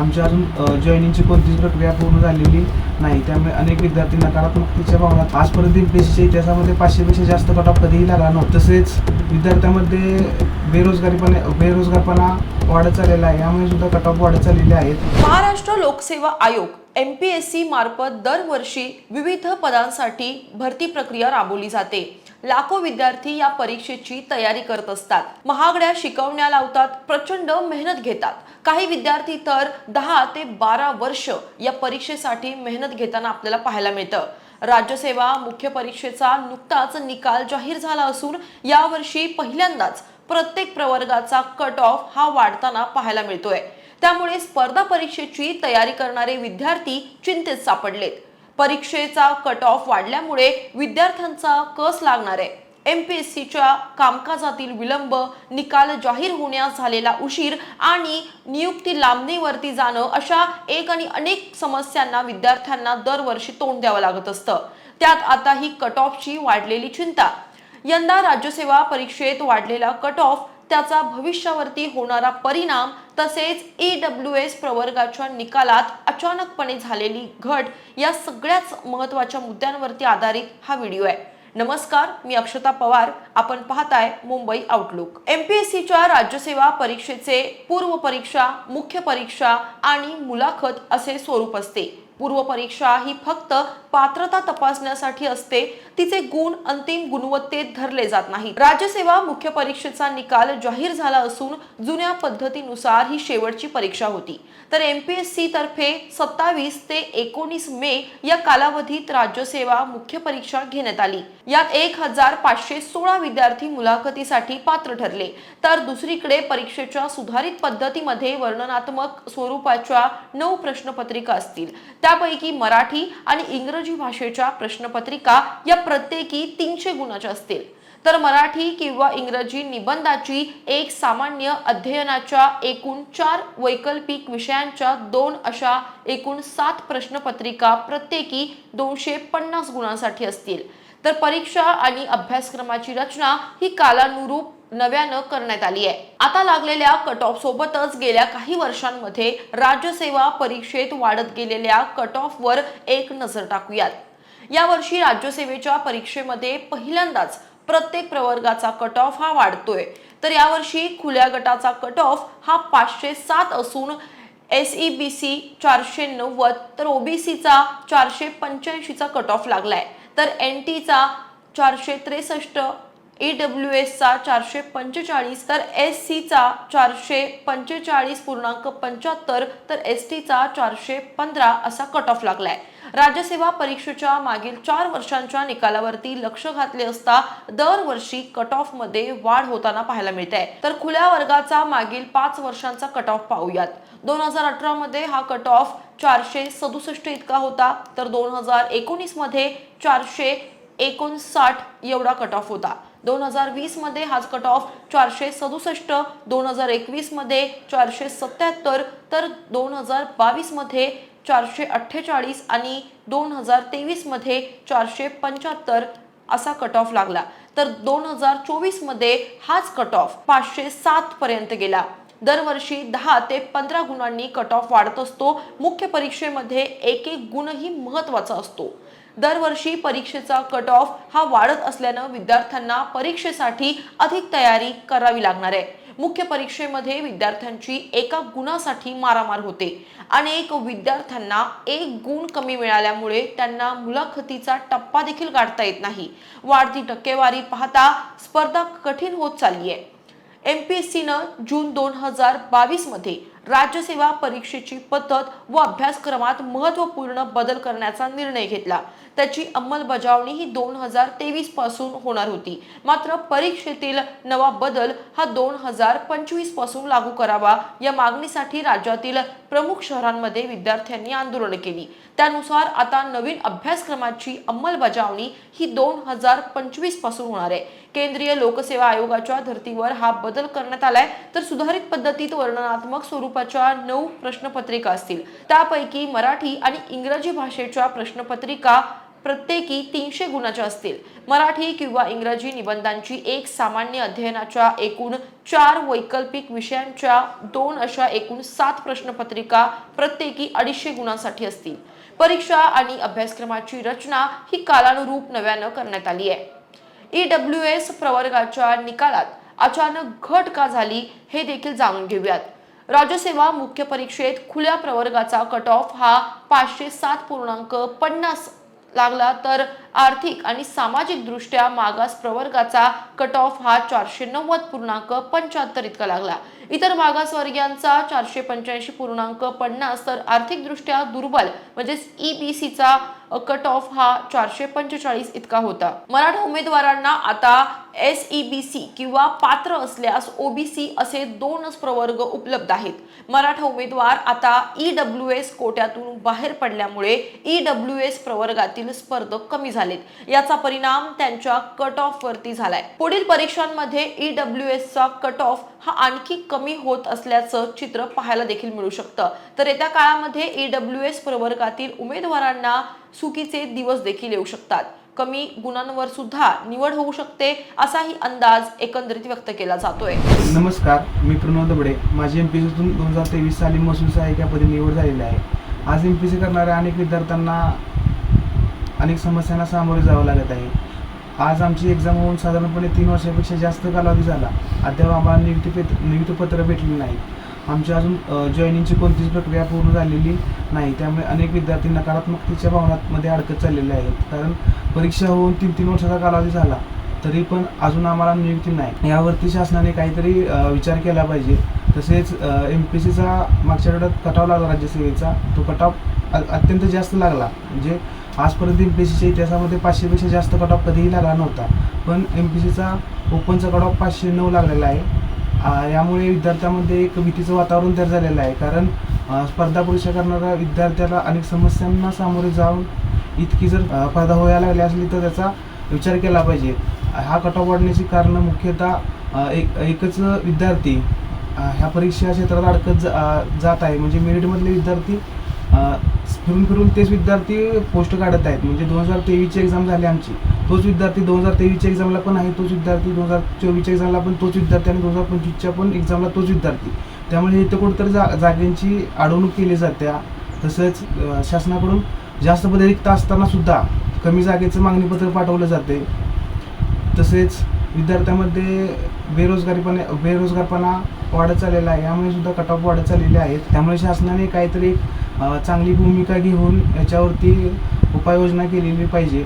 आमची अजून जॉईनिंगची कोणतीच प्रक्रिया पूर्ण झालेली नाही. त्यामुळे अनेक विद्यार्थी नकारात्मकतेच्या भावनात आजपर्यंत एमपीएससीच्या इतिहासामध्ये पाचशेपेक्षा जास्त कट ऑफ कधीही लागला नव्हता. तसेच विद्यार्थ्यांमध्ये बेरोजगारीपणे बेरोजगारपणा वाढत चाललेला आहे. यामुळे सुद्धा कट ऑफ वाढत चाललेले आहेत. महाराष्ट्र लोकसेवा आयोग एम पी एस सी मार्फत दरवर्षी विविध पदांसाठी भरती प्रक्रिया राबवली जाते. लाखो विद्यार्थी या परीक्षेची तयारी करत असतात. महागड्या शिकवण्या लावतात प्रचंड मेहनत घेतात. काही विद्यार्थी तर दहा ते बारा वर्ष या परीक्षेसाठी मेहनत घेताना आपल्याला पाहायला मिळतं. राज्यसेवा मुख्य परीक्षेचा नुकताच निकाल जाहीर झाला असून यावर्षी पहिल्यांदाच प्रत्येक प्रवर्गाचा कट ऑफ हा वाढताना पाहायला मिळतोय. त्यामुळे स्पर्धा परीक्षेची तयारी करणारे विद्यार्थी चिंतेत सापडलेत. परीक्षेचा कट ऑफ वाढल्यामुळे विद्यार्थ्यांचा कस लागणार आहे? एमपीएससीच्या कामकाजातील विलंब निकाल जाहीर होण्यास झालेला उशीर आणि नियुक्ती लांबणीवरती जाणं अशा एक आणि अनेक समस्यांना विद्यार्थ्यांना दरवर्षी तोंड द्यावं लागत असतं. त्यात आता ही कट ऑफची वाढलेली चिंता. यंदा राज्यसेवा परीक्षेत वाढलेला कट ऑफ त्याचा भविष्यावरती होणारा परिणाम तसेच ई डब्ल्यू एस प्रवर्गाच्या निकालात अचानकपणे झालेली घट या सगळ्याच महत्त्वाच्या मुद्द्यांवरती आधारित हा व्हिडिओ आहे. नमस्कार मी अक्षता पवार. आपण पाहताय मुंबई आउटलुक एमपीएससीच्या राज्यसेवा परीक्षेचे पूर्व परीक्षा मुख्य परीक्षा आणि मुलाखत असे स्वरूप असते. पूर्व परीक्षा ही फक्त पात्रता तपासण्यासाठी असते तिचे गुण अंतिम गुणवत्तेत धरले जात नाही राज्यसेवा मुख्य परीक्षेचा निकाल जाहीर झाला असून जुन्या पद्धतीनुसार ही शेवटची परीक्षा होती. तर एमपीएससी तर्फे सत्तावीस ते एकोणीस मे या कालावधीत राज्यसेवा मुख्य परीक्षा घेण्यात आली. यात एक हजार पाचशे सोळा विद्यार्थी मुलाखतीसाठी पात्र ठरले. तर दुसरीकडे परीक्षेच्या सुधारित पद्धतीमध्ये वर्णनात्मक स्वरूपाच्या नऊ प्रश्नपत्रिका असतील. त्यापैकी मराठी आणि इंग्रजी भाषेच्या प्रश्नपत्रिका या प्रत्येकी तीनशे गुणाच्या असतील. तर मराठी किंवा इंग्रजी निबंधाची एक सामान्य अध्ययनाच्या एकूण चार वैकल्पिक विषयांच्या दोन अशा एकूण सात प्रश्नपत्रिका प्रत्येकी दोनशे पन्नास गुणांसाठी असतील. तर परीक्षा आणि अभ्यासक्रमाची रचना ही कालानुरूप नव्यानं करण्यात आली आहे. आता लागलेल्या कट ऑफ सोबतच गेल्या काही वर्षांमध्ये राज्यसेवा परीक्षेत वाढत गेलेल्या कट ऑफ वर एक नजर टाकूयात. यावर्षी राज्यसेवेच्या परीक्षेमध्ये पहिल्यांदाच प्रत्येक प्रवर्गाचा कट ऑफ हा वाढतोय. तर यावर्षी खुल्या गटाचा कट ऑफ हा पाचशे सात असून एस ई बी सी चारशे नव्वद तर ओबीसीचा चारशे पंच्याऐंशीचा कट ऑफ लागलाय. तर एन टीचा चारशे त्रेसष्ट ई डब्ल्यू एसचा चारशे पंचेचाळीस तर एस सीचा चारशे पंचेचाळीस पूर्णांक पंच्याहत्तर तर एस टीचा चारशे पंधरा असा कट ऑफ लागलाय. राज्यसेवा परीक्षेच्या मागील चार वर्षांच्या निकालावरती लक्ष घातले असता दरवर्षी कट ऑफमध्ये वाढ होताना पाहायला मिळते तर खुल्या वर्गाचा मागील पाच वर्षांचा कट ऑफ पाहूयात. दोन हजार अठरा मध्ये हा कट ऑफ चारशे सदुसष्ट इतका होता तर दोन हजार एकोणीसमध्ये चारशे एकोणसाठ एवढा कट ऑफ होता. दोन हजार वीसमध्ये हाच कट ऑफ चारशे सदुसष्ट दोन हजार एकवीसमध्ये चारशे सत्याहत्तर तर दोन हजार बावीसमध्ये चारशे अठ्ठेचाळीस आणि दोन हजार तेवीसमध्ये चारशे पंच्याहत्तर असा कट ऑफ लागला. तर दोन हजार चोवीसमध्ये हाच कट ऑफ पाचशे सातपर्यंत गेला. दरवर्षी दहा ते पंधरा गुणांनी कट ऑफ वाढत असतो. मुख्य परीक्षेमध्ये एक एक गुणही महत्त्वाचा असतो. दरवर्षी परीक्षेचा कट ऑफ हा वाढत असल्यानं विद्यार्थ्यांना परीक्षेसाठी अधिक तयारी करावी लागणार आहे. मुख्य परीक्षेमध्ये विद्यार्थ्यांची एका गुणासाठी मारामार होते. अनेक विद्यार्थ्यांना एक गुण कमी मिळाल्यामुळे त्यांना मुलाखतीचा टप्पा देखील गाठता येत नाही. वाढती टक्केवारी पाहता स्पर्धा कठीण होत चालली आहे. एम पी एस सीनं जून दोन हजार बावीसमध्ये राज्यसेवा परीक्षेची पद्धत व अभ्यासक्रमात महत्त्वपूर्ण बदल करण्याचा निर्णय घेतला. त्याची अंमलबजावणी ही दोन हजार तेवीसपासून होणार होती. मात्र परीक्षेतील नवा बदल हा दोन हजार पंचवीसपासून लागू करावा या मागणीसाठी राज्यातील प्रमुख शहरांमध्ये विद्यार्थ्यांनी आंदोलन केली. त्यानुसार आता नवीन अभ्यासक्रमाची अंमलबजावणी ही दोन हजार पंचवीसपासून होणार आहे. केंद्रीय लोकसेवा आयोगाच्या धर्तीवर हा बदल करण्यात आलाय तर सुधारित पद्धतीत वर्णनात्मक स्वरूपाच्या नऊ प्रश्नपत्रिका असतील. त्यापैकी मराठी आणि इंग्रजी भाषेच्या प्रश्नपत्रिका प्रत्येकी तीनशे गुणाच्या असतील. मराठी किंवा इंग्रजी निबंधांची एक सामान्य अध्ययनाच्या एकूण चार वैकल्पिक विषयांच्या दोन अशा एकूण सात प्रश्नपत्रिका प्रत्येकी अडीचशे गुणांसाठी असतील. परीक्षा आणि अभ्यासक्रमाची रचना ही कालानुरूप नव्यानं करण्यात आली आहे. ई डब्ल्यू एस प्रवर्गाच्या निकालात अचानक घट का झाली हे देखील जाणून घेऊयात. राज्यसेवा मुख्य परीक्षेत खुल्या प्रवर्गाचा कट ऑफ हा पाचशे सात पूर्णांक पन्नास लागला तर आर्थिक आणि सामाजिक दृष्ट्या मागास प्रवर्गाचा कट ऑफ हा चारशे नव्वद पूर्णांक पंच्याहत्तर इतका लागला. इतर मागासवर्गीयांचा चारशे पंच्याऐंशी पूर्णांक पन्नास तर आर्थिकदृष्ट्या दुर्बल म्हणजेच ईबीसीचा कट ऑफ हा चारशे पंचेचाळीस इतका होता. मराठा उमेदवारांना आता एस ई बी सी किंवा पात्र असल्यास ओबीसी असे दोनच प्रवर्ग उपलब्ध आहेत. मराठा उमेदवार आता ई डब्ल्यू एस कोट्यातून बाहेर पडल्यामुळे ई डब्ल्यू एस प्रवर्गातील स्पर्धक कमी झालेत. याचा परिणाम त्यांच्या कट ऑफ वरती झालाय. पुढील परीक्षांमध्ये ई डब्ल्यू एस चा कट ऑफ हा आणखी कमी होत असल्याचं चित्र पाहायला देखील मिळू शकतं. तर येत्या काळामध्ये ए डब्ल्यू एस प्रवर्गातील उमेदवारांना चुकीचे दिवस देखील येऊ शकतात. कमी गुणांवर सुद्धा निवड होऊ शकते असाही अंदाज एकंदरीत व्यक्त केला जातोय. नमस्कार मी प्रणव दबडे. माझी एम पी सीतून दोन हजार तेवीस साली महसूल सहाय्यक निवड झालेली आहे. आज एम पी सी करणाऱ्या अनेक विद्यार्थ्यांना अनेक समस्यांना सामोरे जावं लागत आहे. आज आमची एक्झाम होऊन साधारणपणे तीन वर्षापेक्षा जास्त कालावधी झाला. अद्याप आम्हाला नियुक्ती पेत नियुक्तीपत्र भेटले नाही आमची अजून जॉईनिंगची कोणतीच प्रक्रिया पूर्ण झालेली नाही. त्यामुळे अनेक विद्यार्थी नकारात्मकतेच्या भावनांमध्ये अडकत चाललेले आहेत. कारण परीक्षा होऊन तीन तीन वर्षाचा कालावधी झाला तरी पण अजून आम्हाला नियुक्ती नाही. यावरती शासनाने काहीतरी विचार केला पाहिजे. तसेच एम पी सीचा मागच्या आठवड्यात कटाव लागला राज्यसेवेचा तो कटाव अत्यंत जास्त लागला. म्हणजे आजपर्यंत एम पी सीच्या इतिहासामध्ये पाचशेपेक्षा जास्त कट ऑफ कधीही लागला नव्हता. पण एम पी सीचा ओपनचा कट ऑफ पाचशे नऊ लागलेला आहे. यामुळे विद्यार्थ्यामध्ये एक भीतीचं वातावरण तयार झालेलं आहे. कारण स्पर्धा परीक्षा करणाऱ्या विद्यार्थ्याला अनेक समस्यांना सामोरे जाऊन इतकी जर स्पर्धा व्हायला लागली असली तर त्याचा विचार केला पाहिजे. हा कट ऑफ वाढण्याची कारणं मुख्यतः एक एकच विद्यार्थी ह्या परीक्षा क्षेत्रात अडकत जा- जात आहे. म्हणजे मेरिटमधले विद्यार्थी फिरून फिरून तेच विद्यार्थी पोस्ट काढत आहेत. म्हणजे दोन हजार तेवीसची एक्झाम झाली आमची. तोच विद्यार्थी दोन हजार तेवीसच्या एक्झामला पण आहे तोच विद्यार्थी दोन हजार चोवीसच्या एक्झामला पण तोच विद्यार्थी आणि दोन हजार पंचवीसच्या पण एक्झामला तोच विद्यार्थी. त्यामुळे इथं कुठंतरी जा जागेंची अडवणूक केली जाते. तसंच शासनाकडून जास्त पदे रिक्त असताना सुद्धा कमी जागेचं मागणीपत्र पाठवलं जाते. तसेच विद्यार्थ्यांमध्ये बेरोजगारीपणे बेरोजगारपणा वाढत चाललेला आहे. यामुळे सुद्धा कट ऑफ वाढत चाललेले आहेत. त्यामुळे शासनाने काहीतरी चांगली भूमिका घेऊन याच्यावरती उपाययोजना केलेली पाहिजे.